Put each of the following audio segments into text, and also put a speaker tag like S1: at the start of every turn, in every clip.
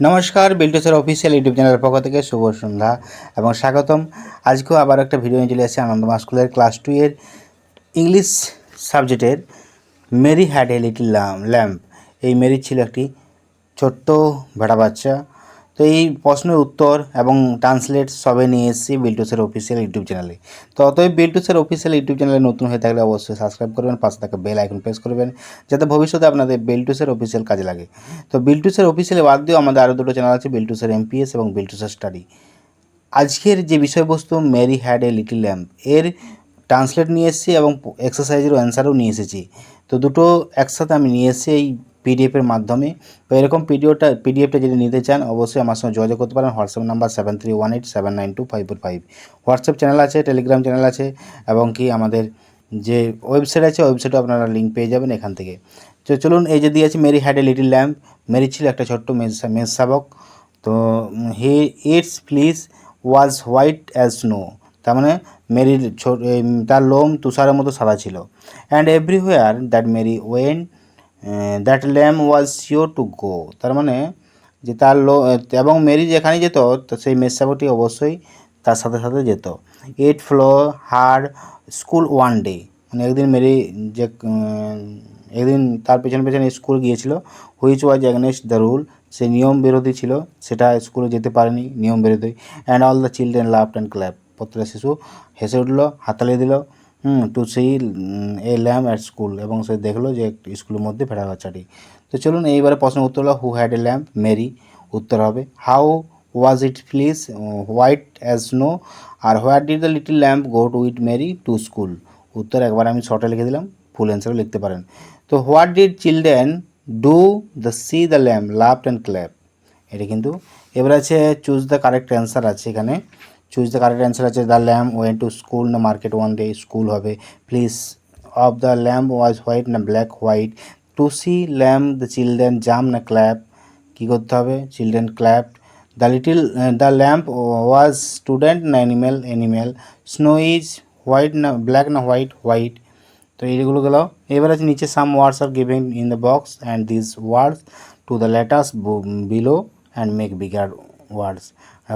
S1: নমস্কার, বিল্টুসের official YouTube চ্যানেলের পক্ষ থেকে শুভ সন্ধ্যা এবং স্বাগতম। আজকেও আবার একটা ভিডিও নিয়ে চলে এসেছি আনন্দমা স্কুলের ক্লাস টু এর ইংলিশ সাবজেক্টের Mary had a little lamb এই মেরি ছিল একটি ছোট্ট ভেড়া বাচ্চা। তো এই প্রশ্নের উত্তর এবং ট্রান্সলেট সবে নিয়ে এসেছি বিল্টুসের অফিসিয়াল ইউটিউব চ্যানেলে তো অতএব বিল্টুসের অফিসিয়াল ইউটিউব চ্যানেলে নতুন হয়ে থাকলে অবশ্যই সাবস্ক্রাইব করবেন, পাশে থাকা বেল আইকন প্রেস করবেন, যাতে ভবিষ্যতে আপনাদের বিল্টুসের অফিসিয়াল কাজে লাগে। তো বিল্টুসের অফিসিয়াল বাদ দিয়েও আমাদের আরও দুটো চ্যানেল আছে বিল্টুসের এমপিএস এবং বিল্টুসের স্টাডি আজকের যে বিষয়বস্তু Mary had a little lamb এর ট্রান্সলেট নিয়ে এসেছি এবং এক্সারসাইজেরও অ্যান্সারও নিয়ে এসেছি। তো দুটো একসাথে আমি নিয়ে এসেছি এই পিডিএফের মাধ্যমে। তো এরকম পিডিওটা পিডিএফটা যদি নিতে চান, অবশ্যই আমার সঙ্গে যোগাযোগ করতে পারেন। WhatsApp number seven three one eight seven nine two five four five WhatsApp channel আছে টেলিগ্রাম চ্যানেল আছে, এবং কি আমাদের যে ওয়েবসাইট আছে ওয়েবসাইটে আপনারা লিঙ্ক পেয়ে যাবেন এখান থেকে। তো চলুন, এই যে দিয়েছি Mary had a little lamb Mary ছিল একটা ছোট্ট মেজ শাবক তো he its fleece was white as snow তার মানে মেরির ছোট তার লোম তুষারের মতো সাদা ছিল। And everywhere that Mary went that lamb was sure to go তার মানে যে তার লো এবং মেরি যেখানে যেত, তো সেই মেসাবটি অবশ্যই তার সাথে সাথে যেত। It followed her school one day মানে একদিন মেরি যে একদিন তার পেছনে পেছনে স্কুল গিয়েছিল which was against the rule সে নিয়ম বিরোধী ছিল, সেটা স্কুলে যেতে পারেনি, নিয়ম বিরোধী। And all the children laugh and clap প্রত্যেকটা শিশু হেসে উঠল হাতালি দিল। হুম টু সেই এ ল্যাম অ্যাট স্কুল এবং সে দেখল যে স্কুলের মধ্যে ভেড়া বাচ্চাটি। তো চলুন এইবারে প্রশ্ন উত্তর হলো who had a lamb Mary. উত্তর হবে how was it fleece white as snow R what did the little lamb go to it Mary to school উত্তর একবার আমি শর্টে লিখে দিলাম ফুল অ্যান্সারও লিখতে পারেন। তো what did children do the see the lamb laugh and clap এটা কিন্তু, এবার আছে চুজ দ্য কারেক্ট অ্যান্সার আছে এখানে। চুজ দ্য কারেক্ট অ্যান্সার আছে the lamb went to school না মার্কেট ওয়ান ডে স্কুল হবে fleece of the lamb was white না black white to see lamb the children jump না clap কী করতে হবে? Children clap the little the lamb was student না animal animal snow is white না black না white white তো এইগুলো গেল। এবার আছে নিচে some words are giving in the box and this words to the letters below and make bigger words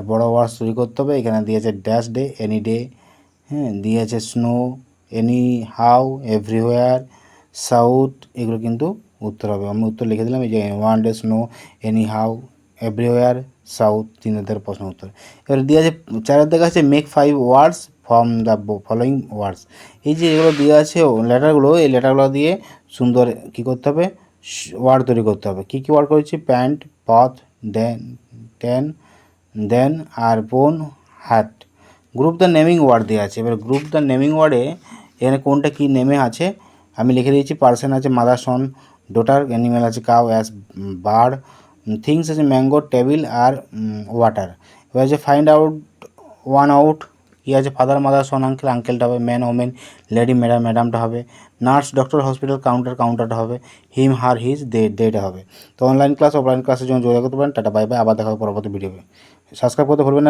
S1: বড়ো ওয়ার্ডস তৈরি করতে হবে। এখানে দিয়েছে ড্যাশ ডে এনি ডে হ্যাঁ দিয়েছে snow any how everywhere south এগুলো কিন্তু উত্তর হবে। আমি উত্তর লিখে দিলাম, এই যে one day snow any how everywhere south তিন হাজার প্রশ্ন উত্তর। এবার দিয়ে আছে চারের দেখা আছে make five words from the following words এই যে এগুলো দিয়ে আছে লেটারগুলো, এই লেটারগুলো দিয়ে সুন্দর কী করতে হবে ওয়ার্ড তৈরি করতে হবে। কী কী ওয়ার্ড করেছি? প্যান্ট, পথ, দেন, ten then R bone hat group the naming word দেওয়া আছে। এবার গ্রুপ দ্য নেমিং ওয়ার্ডে এখানে কোনটা কী নেমে আছে, আমি লিখে দিয়েছি পার্সন আছে মাদার সন ডোটার অ্যানিম্যাল আছে কাউ অ্যাস বার্ড থিংস আছে ম্যাঙ্গো টেবিল আর ওয়াটার এবার যে ফাইন্ড আউট ওয়ান আউট কী আছে ফাদার মাদার সন আঙ্কেল আঙ্কেলটা হবে ম্যান ওমেন লেডি ম্যাডাম ম্যাডামটা হবে নার্স ডক্টর হসপিটাল কাউন্টার কাউন্টারটা হবে হিম হার হিজ দে ডেটা হবে। তো অনলাইন ক্লাস অফলাইন ক্লাসের জন্য যোগাযোগ করতে পারেন। টাটা বাই বাই আবার দেখা হবে পরবর্তী ভিডিওতে সাবস্ক্রাইব করতে ভুলবেন না।